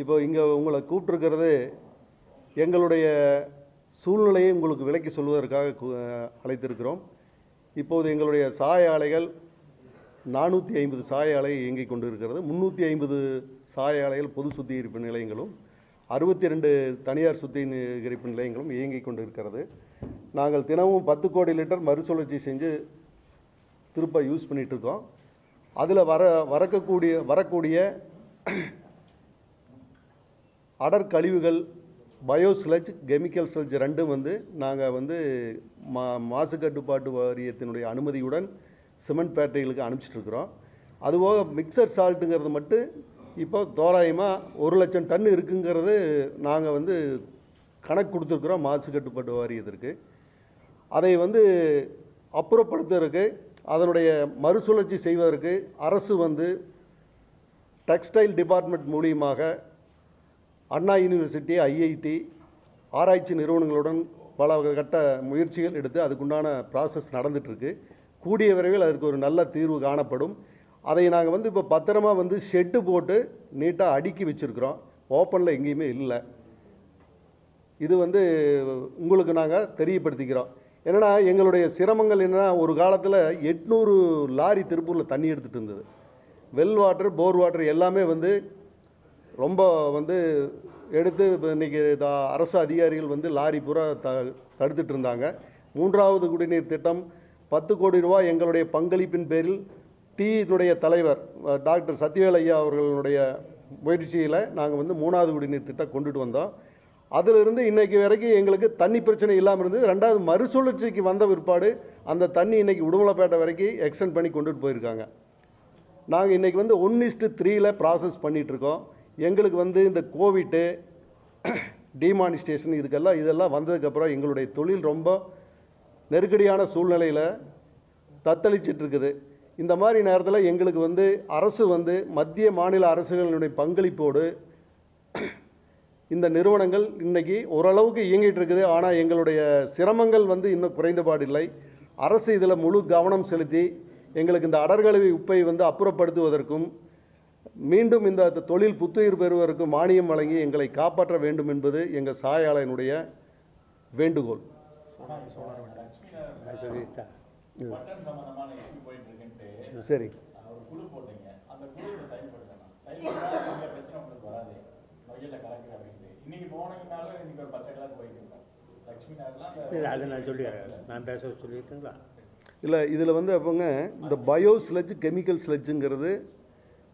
இப்போ இங்கே உங்களை கூப்பிட்ருக்கிறது எங்களுடைய சூழ்நிலையை உங்களுக்கு விலக்கி சொல்வதற்காக அழைத்திருக்கிறோம். இப்போது எங்களுடைய சாய ஆலைகள் நானூற்றி ஐம்பது சாய ஆலை இயங்கிக் கொண்டிருக்கிறது. முந்நூற்றி ஐம்பது சாய ஆலைகள் பொது சுத்திகரிப்பு நிலையங்களும் அறுபத்தி ரெண்டு தனியார் சுத்திகரிப்பு நிலையங்களும் இயங்கிக் கொண்டிருக்கிறது. நாங்கள் தினமும் பத்து கோடி லிட்டர் மறுசுழற்சி செஞ்சு திருப்ப யூஸ் பண்ணிகிட்ருக்கோம் அதில் வர வரக்கக்கூடிய வரக்கூடிய அடர் கழிவுகள் பயோ கெமிக்கல் ஸ்லஜ் ரெண்டும் வந்து நாங்கள் வந்து மா மாசு கட்டுப்பாட்டு வாரியத்தினுடைய அனுமதியுடன் சிமெண்ட் ஃபேக்டரிகளுக்கு அனுப்பிச்சிட்ருக்குறோம் அதுபோக மிக்சர் சால்ட்டுங்கிறது மட்டும் இப்போ தோராயமாக ஒரு லட்சம் டன் இருக்குங்கிறது நாங்கள் வந்து கணக்கு கொடுத்துருக்குறோம் மாசு கட்டுப்பாட்டு வாரியத்திற்கு. அதை வந்து அப்புறப்படுத்துறதுக்கு அதனுடைய மறுசுழற்சி செய்வதற்கு அரசு வந்து டெக்ஸ்டைல் டிபார்ட்மெண்ட் மூலியமாக அண்ணா யூனிவர்சிட்டி ஐஐடி ஆராய்ச்சி நிறுவனங்களுடன் பல கட்ட முயற்சிகள் எடுத்து அதுக்குண்டான ப்ராசஸ் நடந்துகிட்ருக்கு கூடிய விரைவில் அதற்கு ஒரு நல்ல தீர்வு காணப்படும். அதை நாங்கள் வந்து இப்போ பத்திரமா வந்து ஷெட்டு போட்டு நீட்டாக அடுக்கி வச்சுருக்குறோம். ஓப்பனில் எங்கேயுமே இல்லை. இது வந்து உங்களுக்கு நாங்கள் தெரியப்படுத்திக்கிறோம். என்னென்னா எங்களுடைய சிரமங்கள் என்னென்னா ஒரு காலத்தில் எட்நூறு லாரி திருப்பூரில் தண்ணி எடுத்துகிட்டு இருந்தது. வெல் வாட்டர் போர் வாட்டர் எல்லாமே வந்து ரொம்ப வந்து எடுத்து இப்போ இன்றைக்கி அரசு அதிகாரிகள் வந்து லாரி பூரா த தடுத்துட்டு இருந்தாங்க. மூன்றாவது குடிநீர் திட்டம் பத்து கோடி ரூபாய் எங்களுடைய பங்களிப்பின் பேரில் டீனுடைய தலைவர் டாக்டர் சத்யவேல் ஐயா அவர்களுடைய முயற்சியில் நாங்கள் வந்து மூணாவது குடிநீர் திட்டம் கொண்டுட்டு வந்தோம். அதிலிருந்து இன்றைக்கு வரைக்கும் எங்களுக்கு தண்ணி பிரச்சனை இல்லாமல் இருந்தது. ரெண்டாவது மறுசுழற்சிக்கு வந்த பிற்பாடு அந்த தண்ணி இன்றைக்கி உடுமலைப்பேட்டை வரைக்கும் எக்ஸ்டெண்ட் பண்ணி கொண்டுட்டு போயிருக்காங்க. நாங்கள் இன்றைக்கி வந்து ஒன் இஸ்ட்டு த்ரீயில் ப்ராசஸ் பண்ணிகிட்ருக்கோம் எங்களுக்கு வந்து இந்த கோவிட்டு டிமானிஸ்டேஷன் இதுக்கெல்லாம் இதெல்லாம் வந்ததுக்கப்புறம் எங்களுடைய தொழில் ரொம்ப நெருக்கடியான சூழ்நிலையில் தத்தளிச்சிட்ருக்குது இந்த மாதிரி நேரத்தில் எங்களுக்கு வந்து அரசு வந்து மத்திய மாநில அரசுகளினுடைய பங்களிப்போடு இந்த நிறுவனங்கள் இன்றைக்கி ஓரளவுக்கு இயங்கிட்டு இருக்குது. ஆனால் எங்களுடைய சிரமங்கள் வந்து இன்னும் குறைந்தபாடில்லை அரசு இதில் முழு கவனம் செலுத்தி எங்களுக்கு இந்த அடர்களவி உப்பை வந்து அப்புறப்படுத்துவதற்கும் மீண்டும் இந்த தொழில் புத்துயிர் பெறுவதற்கு மானியம் வழங்கி எங்களை காப்பாற்ற வேண்டும் என்பது எங்கள் சாயாளனுடைய வேண்டுகோள். சரி. அதை நான் சொல்லிடுறேன். நான் பேச சொல்லிட்டுங்களா இல்லை இதில் வந்து அப்போங்க இந்த பயோ ஸ்லட்ஜ் கெமிக்கல் ஸ்லட்ஜுங்கிறது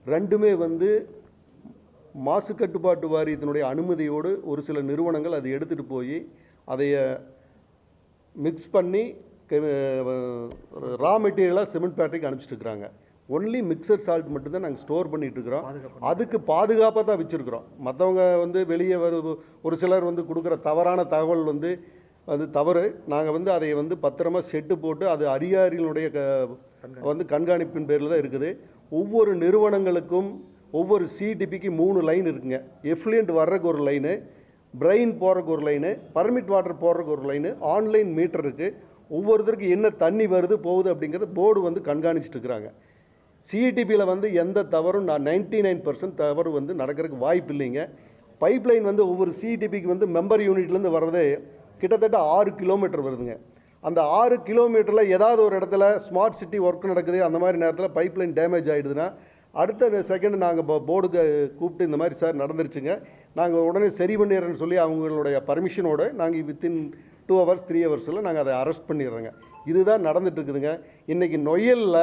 ரெண்டுமே வந்து மாசு கட்டுப்பாட்டு வாரியத்தினுடைய அனுமதியோடு ஒரு சில நிறுவனங்கள் அதை எடுத்துகிட்டு போய் அதைய மிக்ஸ் பண்ணி ரா மெட்டீரியலாக சிமெண்ட் ஃபேக்ட்ரிக்கு அனுப்பிச்சிட்டு இருக்கிறாங்க ஒன்லி மிக்சர் சால்ட் மட்டும்தான் நாங்கள் ஸ்டோர் பண்ணிட்டு இருக்கிறோம் அதுக்கு பாதுகாப்பாக தான் வச்சுருக்கிறோம். மற்றவங்க வந்து வெளியே வரு ஒரு சிலர் வந்து கொடுக்குற தவறான தகவல் வந்து அது தவறு. நாங்கள் வந்து அதை வந்து பத்திரமா செட்டு போட்டு அது அதிகாரிகளுடைய க வந்து கண்காணிப்பின் பேரில் தான் இருக்குது. ஒவ்வொரு நிறுவனங்களுக்கும் ஒவ்வொரு சிடிபிக்கு மூணு லைன் இருக்குங்க. எஃப்ளியன்ட் வர்றதுக்கு ஒரு லைனு பிரெயின் போகிறக்கு ஒரு லைனு பர்மிட் வாட்டர் போடுறக்கு ஒரு லைனு ஆன்லைன் மீட்டர் இருக்குது ஒவ்வொருத்தருக்கு என்ன தண்ணி வருது போகுது அப்படிங்கிறத போர்டு வந்து கண்காணிச்சிட்டு இருக்கிறாங்க. சிஇடிபியில் வந்து எந்த தவறும் நான் நைன்டி நைன் பர்சன்ட் தவறு வந்து நடக்கிறதுக்கு வாய்ப்பு இல்லைங்க. பைப்லைன் வந்து ஒவ்வொரு சிஇடிபிக்கு வந்து மெம்பர் யூனிட்லேருந்து வர்றது கிட்டத்தட்ட ஆறு கிலோமீட்டர் வருதுங்க. அந்த ஆறு கிலோமீட்டரில் ஏதாவது ஒரு இடத்துல ஸ்மார்ட் சிட்டி ஒர்க் நடக்குது அந்த மாதிரி நேரத்தில் பைப்லைன் டேமேஜ் ஆகிடுதுன்னா அடுத்த செகண்ட் நாங்கள் போர்டுக்கு கூப்பிட்டு இந்த மாதிரி சார் நடந்துருச்சுங்க. நாங்கள் உடனே சரி பண்ணிடுறேன்னு சொல்லி அவங்களுடைய பர்மிஷனோட நாங்கள் வித்தின் டூ ஹவர்ஸ் த்ரீ ஹவர்ஸில் நாங்கள் அதை அரெஸ்ட் பண்ணிடுறோங்க. இதுதான் நடந்துட்டுருக்குதுங்க இன்றைக்கி நொயலில்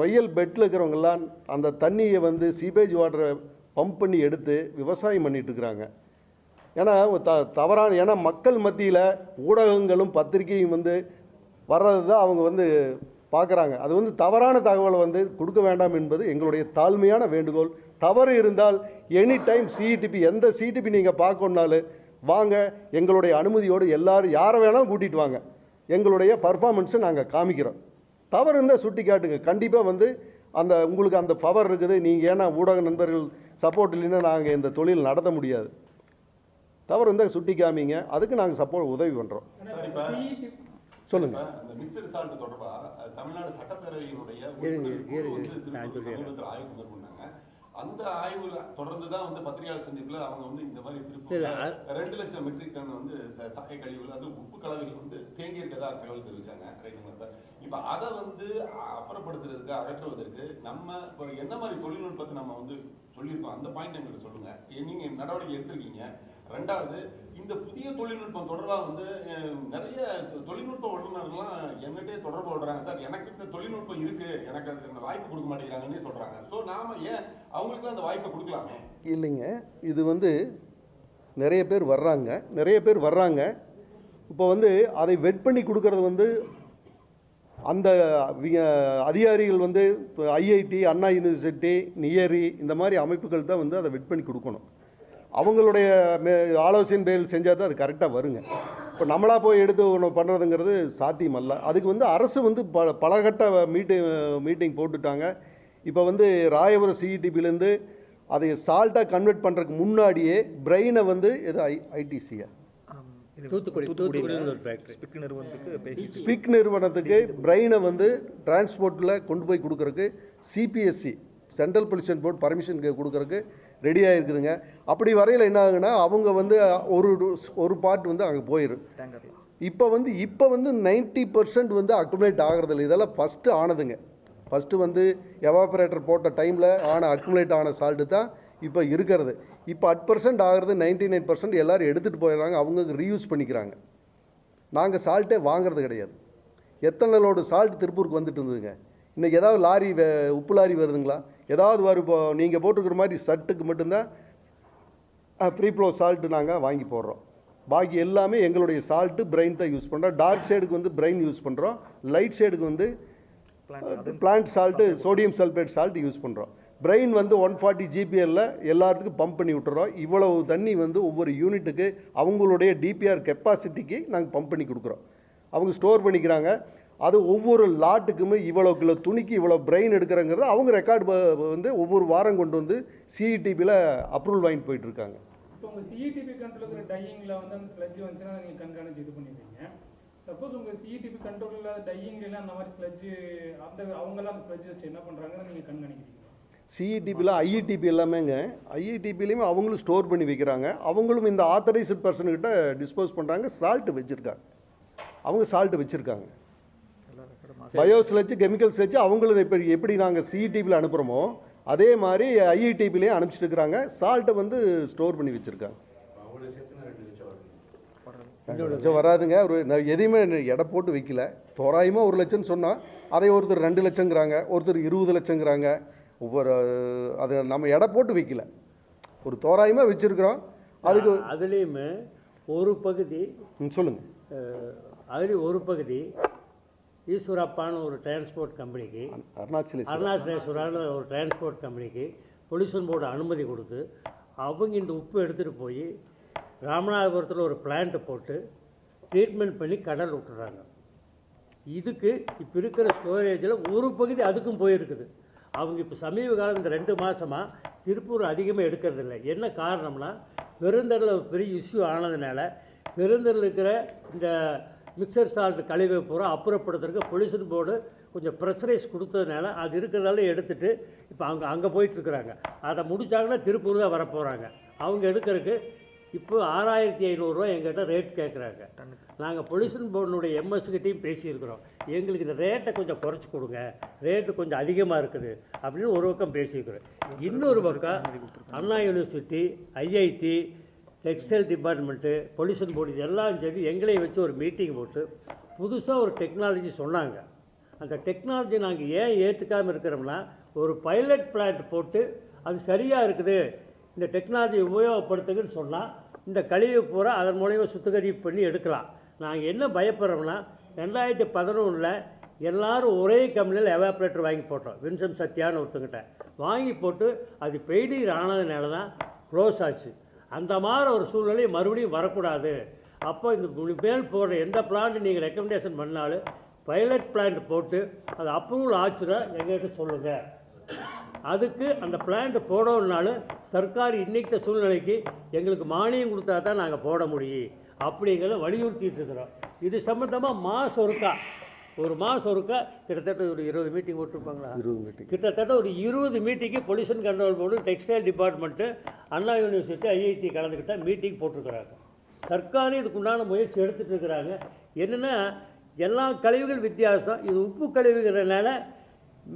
நொய்யல் பெட்டில் இருக்கிறவங்கெல்லாம் அந்த தண்ணியை வந்து சீபேஜ் வாட்டரை பம்ப் பண்ணி எடுத்து விவசாயம் பண்ணிகிட்ருக்குறாங்க ஏன்னா த தவறான ஏன்னா மக்கள் மத்தியில் ஊடகங்களும் பத்திரிகையும் வந்து வர்றது தான் அவங்க வந்து பார்க்குறாங்க. அது வந்து தவறான தகவலை வந்து கொடுக்க வேண்டாம் என்பது எங்களுடைய தாழ்மையான வேண்டுகோள். தவறு இருந்தால் எனி டைம் சிஇடிபி எந்த சிஇடிபி நீங்கள் பார்க்கணுனாலும் வாங்க. எங்களுடைய அனுமதியோடு எல்லாரும் யாரை வேணாலும் கூட்டிகிட்டு வாங்க. எங்களுடைய பர்ஃபார்மன்ஸை நாங்கள் காமிக்கிறோம். தவறு இருந்தால் சுட்டி காட்டுங்க. கண்டிப்பாக வந்து அந்த உங்களுக்கு அந்த பவர் இருக்குது. நீங்கள் ஏன்னா ஊடக நண்பர்கள் சப்போர்ட் இல்லைன்னா நாங்கள் இந்த தொழில் நடத்த முடியாது. தவறு இருந்தால் சுட்டி காமிங்க. அதுக்கு நாங்கள் சப்போர்ட் உதவி பண்ணுறோம் சொல்லுங்க. தமிழ்நாடு சட்டப்பேரவையினுடைய நான் ஆய்வு மேற்கொண்டாங்க. அந்த ஆய்வுல தொடர்ந்து தான் வந்து பத்திரிகையாளர் சந்திப்புல அவங்க வந்து இந்த மாதிரி அது- ரெண்டு லட்சம் மெட்ரிக் டன் வந்து சாய கழிவுகள் அது உப்பு கலவைகள் வந்து தேங்கி இருக்கதா தகவல் தெரிவிச்சாங்க ரைட்டுங்களா சார் இப்ப அதை வந்து அப்புறப்படுத்துறதுக்கு அகற்றுவதற்கு நம்ம இப்போ என்ன மாதிரி தொழில்நுட்பத்தை நம்ம வந்து சொல்லியிருக்கோம்? அந்த பாயிண்ட் எங்களுக்கு சொல்லுங்க. நீங்க நடவடிக்கை எடுத்திருக்கீங்க. ரெண்டாவது இந்த புதிய தொழில்நுட்பம் தொடர்பாக வந்து நிறைய தொழில்நுட்ப வல்லுநர்கள்லாம் என்கிட்டயே தொடர்பு விடுறாங்க சார் எனக்கு இந்த தொழில்நுட்பம் இருக்கு. எனக்கு அதுக்கு அந்த வாய்ப்பு கொடுக்க மாட்டேங்கிறாங்கன்னு சொல்றாங்க. ஸோ நாம ஏன் அவங்களுக்கு அந்த வாய்ப்பை கொடுக்கலாமே? இல்லைங்க. இது வந்து நிறைய பேர் வர்றாங்க. நிறைய பேர் வர்றாங்க. இப்போ வந்து அதை வெட் பண்ணி கொடுக்கறது வந்து அந்த அதிகாரிகள் வந்து இப்போ ஐஐடி அண்ணா யூனிவர்சிட்டி நியரி இந்த மாதிரி அமைப்புகள் தான் வந்து அதை வெட் பண்ணி கொடுக்கணும். அவங்களுடைய மே ஆலோசனை பேரில் செஞ்சால் தான் அது கரெக்டாக வருங்க. இப்போ நம்மளா போய் எடுத்து ஒன்று பண்ணுறதுங்கிறது சாத்தியம் அல்ல அதுக்கு வந்து அரசு வந்து ப பலகட்ட மீட்டிங் மீட்டிங் போட்டுட்டாங்க. இப்போ வந்து ராயபுரம் சிஇடிபிலேருந்து அதை சால்ட்டாக கன்வெர்ட் பண்ணுறதுக்கு முன்னாடியே பிரெயினை வந்து எது ஐ ஐடிசியா. ஸ்பிக் நிறுவனத்துக்கு பிரெயினை வந்து டிரான்ஸ்போர்ட்டில் கொண்டு போய் கொடுக்கறக்கு CBSC central pollution board permission கொடுக்கறக்கு ரெடியாக இருக்குதுங்க அப்படி வரையில் என்ன ஆகுன்னா அவங்க வந்து ஒரு ஒரு பார்ட் வந்து அங்கே போயிடும் இப்போ வந்து இப்போ வந்து நைன்ட்டி பர்சன்ட் வந்து அக்குமுலேட் ஆகிறதில்ல. இதெல்லாம் ஃபஸ்ட்டு ஆனதுங்க. ஃபஸ்ட்டு வந்து எவாபரேட்டர் போட்ட டைமில் ஆன அக்குமுலேட் ஆன சால்ட்டு தான் இப்போ இருக்கிறது. இப்போ அட் பர்சன்ட் ஆகிறது நைன்டி நைன் பர்சன்ட் எல்லோரும் எடுத்துகிட்டு போயிடுறாங்க. அவங்க ரீயூஸ் பண்ணிக்கிறாங்க. நாங்கள் சால்ட்டே வாங்குறது கிடையாது. எத்தனை லோடு சால்ட் திருப்பூருக்கு வந்துட்டு இருந்ததுங்க? இன்றைக்கி ஏதாவது லாரி வே- உப்பு லாரி வருதுங்களா? ஏதாவது வரும் இப்போ நீங்கள் போட்டுக்கிற மாதிரி சட்டுக்கு மட்டும்தான் ப்ரீப்ளோ சால்ட்டு நாங்கள் வாங்கி போடுறோம். பாக்கி எல்லாமே எங்களுடைய சால்ட்டு பிரெயின் தான் யூஸ் பண்ணுறோம் டார்க் ஷேடுக்கு வந்து பிரெயின் யூஸ் பண்ணுறோம் லைட் ஷேடுக்கு வந்து plant salt sodium sulphate salt use பண்ணுறோம் பிரெயின் வந்து ஒன் ஃபார்ட்டி ஜிபிஎல்ல எல்லாத்துக்கும் பம்ப் பண்ணி விட்டுறோம். இவ்வளவு தண்ணி வந்து ஒவ்வொரு யூனிட்டுக்கு அவங்களுடைய டிபிஆர் கெப்பாசிட்டிக்கு நாங்கள் பம்ப் பண்ணி கொடுக்குறோம். அவங்க ஸ்டோர் பண்ணிக்கிறாங்க. அது ஒவ்வொரு லாட்டுக்குமே இவ்வளோ கிலோ துணிக்கு இவ்வளோ பிரெயின் எடுக்கிறங்கிறது அவங்க ரெக்கார்டு வந்து ஒவ்வொரு வாரம் கொண்டு வந்து சிஇடிபியில் அப்ரூவல் வாங்கிட்டு போயிட்டு இருக்காங்க. இப்போ உங்கள் சிஇடிபி கண்ட்ரோல் இருக்கிற டையிங்கில் வந்து அந்த ஸ்லட்ஜ் வந்துச்சுன்னா அதை நீங்கள் கண்காணிச்சு இது பண்ணிடுவீங்க. சப்போஸ் உங்கள் சிஇடிபி கண்ட்ரோல் இல்லாத டையிங்ல அந்த மாதிரி ஸ்லட்ஜ் அந்த அவங்கெல்லாம் அந்த ஸ்லட்ஜ் வச்சு என்ன பண்ணுறாங்கன்னு நீங்கள் கண்காணிக்கிறீங்க. சிஇடிபியில் ஐஇடிபி எல்லாமேங்க ஐஇடிபிலையும் அவங்களும் ஸ்டோர் பண்ணி வைக்கிறாங்க. அவங்களும் இந்த ஆத்தரைஸ்டு பர்சன்கிட்ட டிஸ்போஸ் பண்ணுறாங்க சால்ட்டு வச்சுருக்காங்க. அவங்க சால்ட்டு வச்சுருக்காங்க. பயோ ஸ்லெட்ஜ் கெமிக்கல் ஸ்லெட்ஜ் அவங்களும் இப்போ எப்படி நாங்கள் சிஇடிபியில் அனுப்புகிறோமோ அதே மாதிரி ஐஇடிபிலையும் அனுப்பிச்சிட்டு இருக்கிறாங்க சால்ட்டை வந்து ஸ்டோர் பண்ணி வச்சுருக்காங்க. ரெண்டு லட்சம் வராதுங்க. ஒரு எதையுமே எடை போட்டு வைக்கல. தோராயமாக ஒரு லட்சம்னு சொன்னால் அதை ஒருத்தர் ரெண்டு லட்சங்கிறாங்க ஒருத்தர் இருபது லட்சங்கிறாங்க. ஒவ்வொரு அதை நம்ம எடை போட்டு வைக்கல. ஒரு தோராயமாக வச்சுருக்குறோம். அதுக்கு அதுலேயுமே ஒரு பகுதி ம், சொல்லுங்க. அஹ், அதுலேயும் ஒரு பகுதி ஈஸ்வரப்பான்னு ஒரு டிரான்ஸ்போர்ட் கம்பெனிக்கு அருணாச்சலேஸ்வரர். அருணாச்சலேஸ்வரான ஒரு டிரான்ஸ்போர்ட் கம்பெனிக்கு பொல்யூஷன் போர்டு அனுமதி கொடுத்து அவங்க இந்த உப்பு எடுத்துகிட்டு போய் ராமநாதபுரத்தில் ஒரு பிளான்ட்டை போட்டு ட்ரீட்மெண்ட் பண்ணி கடல் விட்டுறாங்க. இதுக்கு இப்போ இருக்கிற ஸ்டோரேஜில் ஒரு பகுதி அதுக்கும் போயிருக்குது. அவங்க இப்போ சமீப காலம் இந்த ரெண்டு மாதமாக திருப்பூர் அதிகமாக எடுக்கிறதில்ல என்ன காரணம்னா பெருந்தரில் பெரிய இஷ்யூ ஆனதுனால பெருந்தரில் இருக்கிற இந்த மிக்சர் சால்ட் கழிவை பூரா அப்புறப்படுத்துறதுக்கு பொல்யூஷன் போர்டு கொஞ்சம் ப்ரெஷரைஸ் கொடுத்ததுனால அது இருக்கிறதால எடுத்துட்டு இப்போ அங்கே அங்கே போயிட்டுருக்குறாங்க. அதை முடித்தாங்கன்னா திருப்பூர் தான் வரப்போகிறாங்க அவங்க எடுக்கிறதுக்கு இப்போ ஆறாயிரத்தி ஐநூறுரூவா எங்கிட்ட ரேட் கேட்குறாங்க நாங்கள் பொல்யூஷன் போர்டினுடைய எம்எஸ்கிட்டையும் பேசியிருக்கிறோம். எங்களுக்கு இந்த ரேட்டை கொஞ்சம் குறைச்சி கொடுங்க. ரேட்டு கொஞ்சம் அதிகமாக இருக்குது அப்படின்னு ஒரு பக்கம் பேசியிருக்கிறோம். இன்னொரு பக்கம் Anna university IIT textile department pollution board இதெல்லாம் சரி எங்களையும் வச்சு ஒரு மீட்டிங் போட்டு புதுசாக ஒரு டெக்னாலஜி சொன்னாங்க. அந்த டெக்னாலஜி நாங்கள் ஏன் ஏற்றுக்காமல் இருக்கிறோம்னா ஒரு பைலட் பிளான்ட் போட்டு அது சரியாக இருக்குது இந்த டெக்னாலஜி உபயோகப்படுத்துங்கன்னு சொன்னால் இந்த கழிவு பூரா அதன் மூலயமா சுத்திகரிப்பு பண்ணி எடுக்கலாம். நாங்கள் என்ன பயப்படுறோம்னா ரெண்டாயிரத்தி பதினொன்றில் எல்லோரும் ஒரே கம்பெனியில் எவாப்ரேட்டர் வாங்கி போட்டோம் வின்சம் சத்யான்னு ஒருத்தங்கிட்ட. வாங்கி போட்டு அது பெய்டீர் ஆனதுனால தான் க்ளோஸ் ஆச்சு. அந்த மாதிரி ஒரு சூழ்நிலை மறுபடியும் வரக்கூடாது. அப்போ இந்த மேல் போடுற எந்த பிளான்ட் நீங்கள் ரெக்கமெண்டேஷன் பண்ணாலும் பைலட் பிளான்ட் போட்டு அது அப்ரூவல் ஆச்சுன்னா எங்ககிட்ட சொல்லுங்கள் அதுக்கு அந்த பிளான்ட் போடணுன்னாலும் சர்க்கார் இன்னைக்கு சூழ்நிலைக்கு எங்களுக்கு மானியம் கொடுத்தா தான் நாங்கள் போட முடியும். அப்படிங்கிறத வலியுறுத்திட்டு இருக்கிறோம். இது சம்மந்தமாக மாதம் ஒருக்கா ஒரு மாதம் ஒருக்கா கிட்டத்தட்ட ஒரு இருபது மீட்டிங் போட்டிருப்பாங்களா இருபது மீட்டிங் கிட்டத்தட்ட ஒரு இருபது meeting pollution control board textile department Anna university IIT கலந்துக்கிட்ட meeting போட்டிருக்கிறாங்க. சர்க்காரும் இதுக்குண்டான முயற்சி எடுத்துகிட்டு இருக்கிறாங்க. என்னென்னா எல்லா கழிவுகள் வித்தியாசம். இது உப்பு கழிவுங்கிறதுனால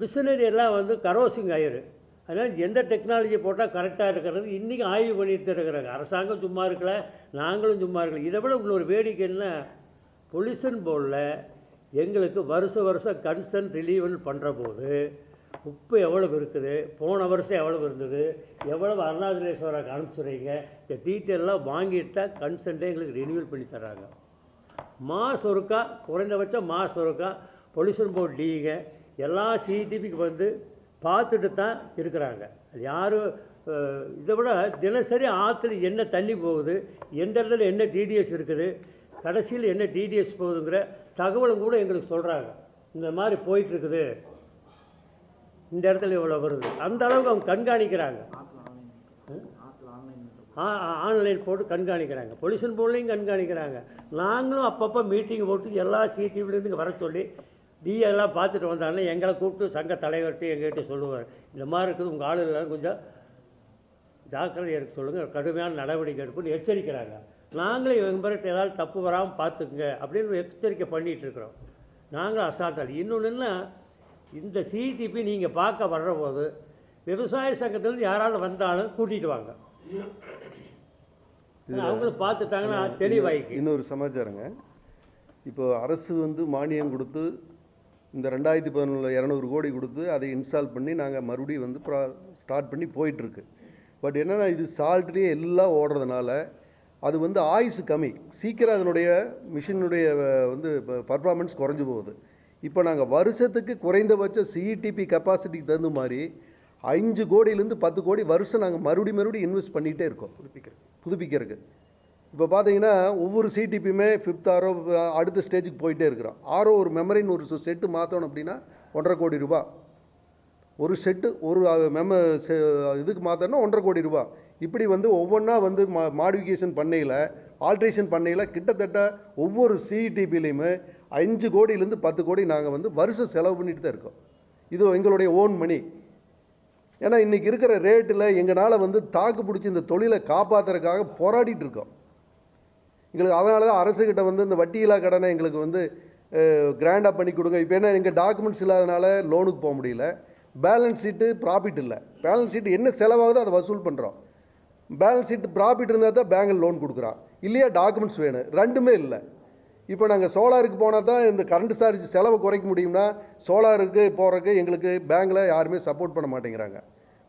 மிஷினரி எல்லாம் வந்து கரோசிங் ஆயிரு. அதனால் எந்த டெக்னாலஜி போட்டால் கரெக்டாக இருக்கிறது? இன்றைக்கி ஆய்வு பண்ணிட்டு இருக்கிறாங்க. அரசாங்கம் சும்மா இருக்கல நாங்களும் சும்மா இருக்கல. இதை விட இன்னொரு வேடிக்கை என்ன பொல்யூஷன் போர்டில் எங்களுக்கு வருஷ வருஷம் கன்சர்ன் ரிலீவன் பண்ணுற போது உப்பு எவ்வளவு இருக்குது? போன வருஷம் எவ்வளவு இருந்தது? எவ்வளவு அருணாச்சலேஸ்வராக்கு அனுப்பிச்சுறீங்க இந்த டீட்டெயிலெலாம் வாங்கிட்டு தான் கன்சென்ட்டே எங்களுக்கு ரினியூவல் பண்ணி தர்றாங்க. மாஸ் ஒருக்கா குறைந்தபட்சம் மாஸ் ஒருக்கா பொல்யூஷன் போர்டு டிங்க எல்லா சிடிபிக்கு வந்து பார்த்துட்டு தான் இருக்கிறாங்க. அது யாரும் இதை விட தினசரி ஆற்றுல என்ன தண்ணி போகுது? எந்த இடத்துல என்ன டிடிஎஸ் இருக்குது? கடைசியில் என்ன டிடிஎஸ் போகுதுங்கிற தகவலும் கூட எங்களுக்கு சொல்கிறாங்க இந்த மாதிரி போயிட்டுருக்குது. இந்த இடத்துல இவ்வளோ வருது. அந்த அளவுக்கு அவங்க கண்காணிக்கிறாங்க. ஆன்லைன் போட்டு கண்காணிக்கிறாங்க. பொல்யூஷன் போர்ட்லேயும் கண்காணிக்கிறாங்க. நாங்களும் அப்பப்போ மீட்டிங் போட்டு எல்லா சிடிவிலேருந்து வர சொல்லி டிஎல்லாம் பார்த்துட்டு வந்தாங்கன்னா எங்களை கூப்பிட்டு சங்க தலைவர்கிட்ட எங்ககிட்ட சொல்லுவார். இந்த மாதிரி இருக்குது உங்கள் ஆளுநர் கொஞ்சம் ஜாக்கிரதை எடுக்க சொல்லுங்கள் கடுமையான நடவடிக்கை எடுப்புன்னு எச்சரிக்கிறாங்க. நாங்களும் இவங்க பிறகு ஏதாவது தப்பு வராமல் பார்த்துக்குங்க அப்படின்னு எச்சரிக்கை பண்ணிகிட்டு இருக்கிறோம். நாங்களும் அசால்ட்டாக இன்னொன்று என்ன இந்த சிடிபி நீங்கள் பார்க்க வர்ற போது விவசாய சங்கத்திலேருந்து யாராலும் வந்தாலும் கூட்டிகிட்டு வாங்க. அவங்களும் பார்த்துட்டாங்கன்னா தெளிவாய்க்கு இன்னொரு சமாச்சாரங்க. இப்போ அரசு வந்து மானியம் கொடுத்து இந்த ரெண்டாயிரத்தி பதினொன்றில் இரநூறு கோடி கொடுத்து அதை இன்ஸ்டால் பண்ணி நாங்கள் மறுபடியும் வந்து ப்ரா ஸ்டார்ட் பண்ணி போயிட்டுருக்கு பட் என்னென்னா இது சால்ட்லேயே எல்லாம் ஓடுறதுனால அது வந்து ஆயுசு கம்மி. சீக்கிரம் அதனுடைய மிஷினுடைய வந்து பர்ஃபார்மன்ஸ் குறைஞ்சு போகுது. இப்போ நாங்கள் வருஷத்துக்கு குறைந்தபட்ச சிஇடிபி கெப்பாசிட்டிக்கு தகுந்த மாதிரி அஞ்சு கோடியிலேருந்து பத்து கோடி வருஷம் நாங்கள் மறுபடியும் மறுபடியும் இன்வெஸ்ட் பண்ணிகிட்டே இருக்கோம். புதுப்பிக்க புதுப்பிக்கிறதுக்கு. இப்போ பார்த்தீங்கன்னா ஒவ்வொரு சிடிபியுமே ஃபிஃப்த் ஆரோ அடுத்த ஸ்டேஜுக்கு போயிட்டே இருக்கிறோம். ஆரோ ஒரு மெமரின்னு ஒரு செட்டு மாற்றணும் அப்படின்னா ஒன்றரை கோடி ரூபா ஒரு செட்டு ஒரு மெம செ- இதுக்கு மாற்றணும்னா ஒன்றரை கோடி ரூபா. இப்படி வந்து ஒவ்வொன்றா வந்து மா மாடிஃபிகேஷன் பண்ணையில் ஆல்ட்ரேஷன் பண்ணையில் கிட்டத்தட்ட ஒவ்வொரு சிஇடிபிலையுமே அஞ்சு கோடியிலேருந்து பத்து கோடி நாங்கள் வந்து வருஷம் செலவு பண்ணிட்டு தான் இருக்கோம். இது எங்களுடைய ஓன் மணி ஏன்னா இன்றைக்கி இருக்கிற ரேட்டில் எங்களால் வந்து தாக்கு பிடிச்சி இந்த தொழிலை காப்பாற்றுறதுக்காக போராடிட்டு இருக்கோம். எங்களுக்கு அதனால தான் அரசுக்கிட்ட வந்து இந்த வட்டியில்லா கடனை எங்களுக்கு வந்து கிராண்டாக பண்ணி கொடுங்க. இப்போ என்ன எங்கள் டாக்குமெண்ட்ஸ் இல்லாதனால லோனுக்கு போக முடியல. பேலன்ஸ் ஷீட்டு ப்ராஃபிட் இல்லை. பேலன்ஸ் ஷீட் என்ன செலவாகுதோ அதை வசூல் பண்ணுறோம் பேலன்ஸ் ஷீட் ப்ராஃபிட் இருந்தால் தான் பேங்கில் லோன் கொடுக்குறான். இல்லையா டாக்குமெண்ட்ஸ் வேணும். ரெண்டுமே இல்லை. இப்போ நாங்கள் சோலாருக்கு போனால் தான் இந்த கரண்ட் சார்ஜ் செலவை குறைக்க முடியும்னா சோலாருக்கு போகிறதுக்கு எங்களுக்கு பேங்க்கில் யாருமே சப்போர்ட் பண்ண மாட்டேங்கிறாங்க.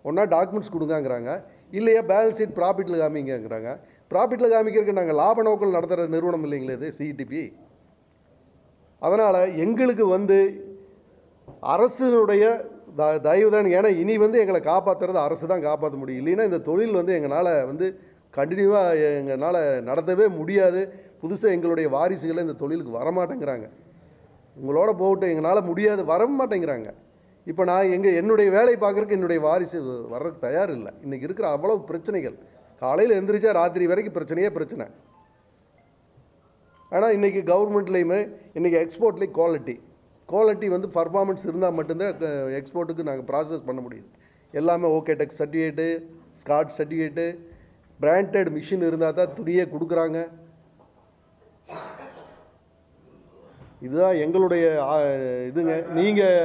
ஒன்றா டாக்குமெண்ட்ஸ் கொடுங்கங்கிறாங்க. இல்லையா பேலன்ஸ் ஷீட் ப்ராஃபிட்டில் காமிங்கிறாங்க ப்ராஃபிட்டில் காமிக்கிறதுக்கு நாங்கள் லாப நோக்கில் நடத்துகிற நிறுவனம் இல்லைங்களே இது சிஇடிபி அதனால் எங்களுக்கு வந்து அரசினுடைய த தயவு தான் ஏன்னா இனி வந்து எங்களை காப்பாற்றுறது அரசு தான் காப்பாற்ற முடியும். இல்லைன்னா இந்த தொழில் வந்து எங்களால் வந்து கண்டினியூவாக எங்களால் நடத்தவே முடியாது. புதுசாக எங்களுடைய வாரிசுகளை இந்த தொழிலுக்கு வரமாட்டேங்கிறாங்க. உங்களோட போகட்டும் எங்களால் முடியாது வர மாட்டேங்கிறாங்க இப்போ நான் எங்கள் என்னுடைய வேலை பார்க்குறதுக்கு என்னுடைய வாரிசு வர்றதுக்கு தயார் இல்லை. இன்றைக்கி இருக்கிற அவ்வளோ பிரச்சனைகள். காலையில் எந்திரிச்சா ராத்திரி வரைக்கும் பிரச்சனையே பிரச்சனை. ஆனால் இன்றைக்கி கவர்மெண்ட்லேயுமே இன்றைக்கி எக்ஸ்போர்ட்லேயும் குவாலிட்டி குவாலிட்டி வந்து பர்ஃபார்மன்ஸ் இருந்தால் மட்டும்தான் எக்ஸ்போர்ட்டுக்கு நாங்கள் ப்ராசஸ் பண்ண முடியுது எல்லாமே okay tech certificate Scott certificate branded machine இருந்தால் தான் துணியே கொடுக்குறாங்க. இதுதான் எங்களுடைய இதுங்க. நீங்கள்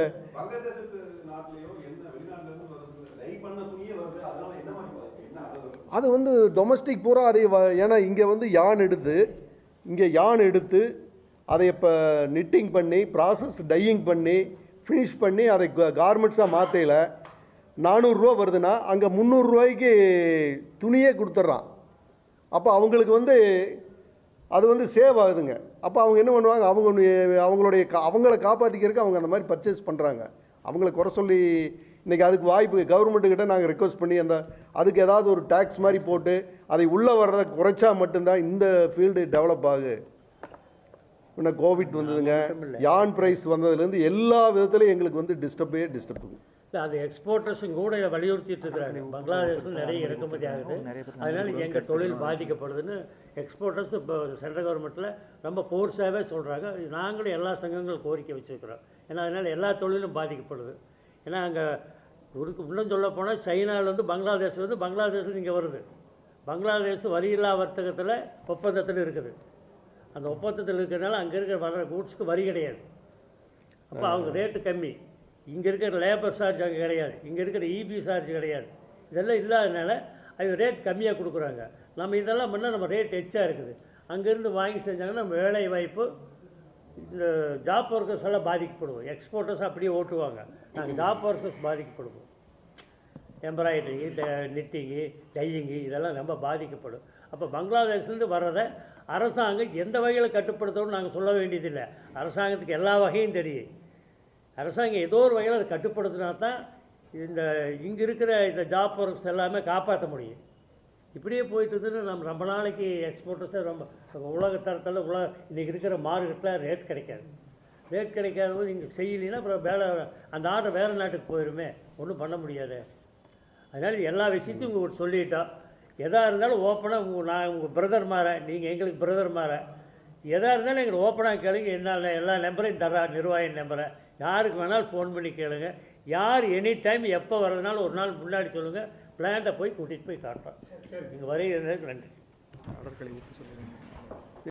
அது வந்து டொமஸ்டிக் பூரா அதை ஏன்னா இங்கே வந்து யான் எடுத்து இங்கே யான் எடுத்து அதை இப்போ நிட்டிங் பண்ணி ப்ராசஸ் டையிங் பண்ணி ஃபினிஷ் பண்ணி அதை கார்மெண்ட்ஸாக மாற்றையில் நானூறுரூவா வருதுன்னா அங்கே முந்நூறுரூவாய்க்கு துணியே கொடுத்துட்றான். அப்போ அவங்களுக்கு வந்து அது வந்து சேவ் ஆகுதுங்க. அப்போ அவங்க என்ன பண்ணுவாங்க? அவங்க அவங்களுடைய அவங்கள காப்பாற்றிக்கிறதுக்கு அவங்க அந்த மாதிரி பர்ச்சேஸ் பண்ணுறாங்க அவங்கள குறை சொல்லி இன்றைக்கி அதுக்கு வாய்ப்பு கவர்மெண்ட்டுக்கிட்ட நாங்கள் ரெக்வஸ்ட் பண்ணி அந்த அதுக்கு ஏதாவது ஒரு டேக்ஸ் மாதிரி போட்டு அதை உள்ளே வர்றதை குறைச்சா மட்டும்தான் இந்த ஃபீல்டு டெவலப் ஆகு. இன்னும் கோவிட் வந்ததுங்க. யான் ப்ரைஸ் வந்ததுலேருந்து எல்லா விதத்துலையும் எங்களுக்கு வந்து டிஸ்டர்பே டிஸ்டர்புங்க இல்லை அது எக்ஸ்போர்ட்டர்ஸும் கூட வலியுறுத்திட்டு இருக்கிறாங்க. பங்களாதேஷில் நிறைய இறக்குமதி ஆகுது. அதனால் எங்கள் தொழில் பாதிக்கப்படுதுன்னு எக்ஸ்போர்ட்டர்ஸ் இப்போ சென்ட்ரல் கவர்மெண்ட்டில் ரொம்ப ஃபோர்ஸாகவே சொல்கிறாங்க நாங்களும் எல்லா சங்கங்களும் கோரிக்கை வச்சுருக்கிறோம். ஏன்னா அதனால் எல்லா தொழிலும் பாதிக்கப்படுது. ஏன்னா அங்கே உருக்கு இன்னும் சொல்ல போனால் சைனாவிலேருந்து பங்களாதேஷ் வந்து பங்களாதேஷ் இங்கே வருது. பங்களாதேஷ் வரியில்லா வர்த்தகத்தில் ஒப்பந்தத்தில் இருக்குது. அந்த ஒப்பந்தத்தில் இருக்கிறதுனால அங்கே இருக்கிற வர கூட்ஸ்க்கு வரி கிடையாது. அப்போ அவங்க ரேட்டு கம்மி. இங்கே இருக்கிற லேபர் சார்ஜ் அங்கே கிடையாது. இங்கே இருக்கிற இபி சார்ஜ் கிடையாது. இதெல்லாம் இல்லாதனால அவங்க ரேட் கம்மியாக கொடுக்குறாங்க. நம்ம இதெல்லாம் பண்ணால் நம்ம ரேட் எச்சா இருக்குது. அங்கேருந்து வாங்கி செஞ்சாங்கன்னா நம்ம வேலை வாய்ப்பு இந்த ஜாப் ஒர்க்கர்ஸ் எல்லாம் பாதிக்கப்படுவோம். எக்ஸ்போர்ட்டர்ஸ் அப்படியே ஓட்டுவாங்க. நாங்கள் ஜாப் ஒர்க்கர்ஸ் பாதிக்கப்படுவோம். எம்ப்ராய்டரிங்கு நிட்டிங்கு டையிங்கு இதெல்லாம் ரொம்ப பாதிக்கப்படும். அப்போ பங்களாதேஷ்லேருந்து வர்றதை அரசாங்கம் எந்த வகையில் கட்டுப்படுத்தணும்னு நாங்கள் சொல்ல வேண்டியதில்லை. அரசாங்கத்துக்கு எல்லா வகையும் தெரியும். அரசாங்கம் ஏதோ ஒரு வகையில் அதை கட்டுப்படுத்தினா தான் இந்த இங்கே இருக்கிற இந்த ஜாப் ஒர்க்ஸ் எல்லாமே காப்பாற்ற முடியும். இப்படியே போயிட்டு இருந்ததுன்னா நம்ம ரொம்ப நாளைக்கு எக்ஸ்போர்ட்டர்ஸை ரொம்ப உலக தரத்தில் உலக இன்றைக்கி இருக்கிற மார்க்கெட்டில் ரேட் கிடைக்காது. ரேட் கிடைக்காத போது இங்கே செய்யலைன்னா அப்புறம் வேலை அந்த ஆர்டர் வேறு நாட்டுக்கு போயிருமே. ஒன்றும் பண்ண முடியாது. அதனால் எல்லா விஷயத்தையும் உங்களுக்கு சொல்லிட்டோம் எதாக இருந்தாலும் ஓப்பனாக உங்கள் நான் உங்கள் பிரதர் மாற நீங்கள் எங்களுக்கு பிரதர் மாற. எதாக இருந்தாலும் எங்களுக்கு ஓப்பனாக கேளுங்க. என்ன எல்லா நம்பரையும் தரா நிர்வாக நம்பரை யாருக்கு வேணாலும் ஃபோன் பண்ணி கேளுங்க. யார் எனி டைம் எப்போ வர்றதுனாலும் ஒரு நாள் முன்னாடி சொல்லுங்கள் பிளான்ட்டை போய் கூட்டிகிட்டு போய் காட்டுறோம். நீங்கள் வருகிறதுக்கு நன்றி.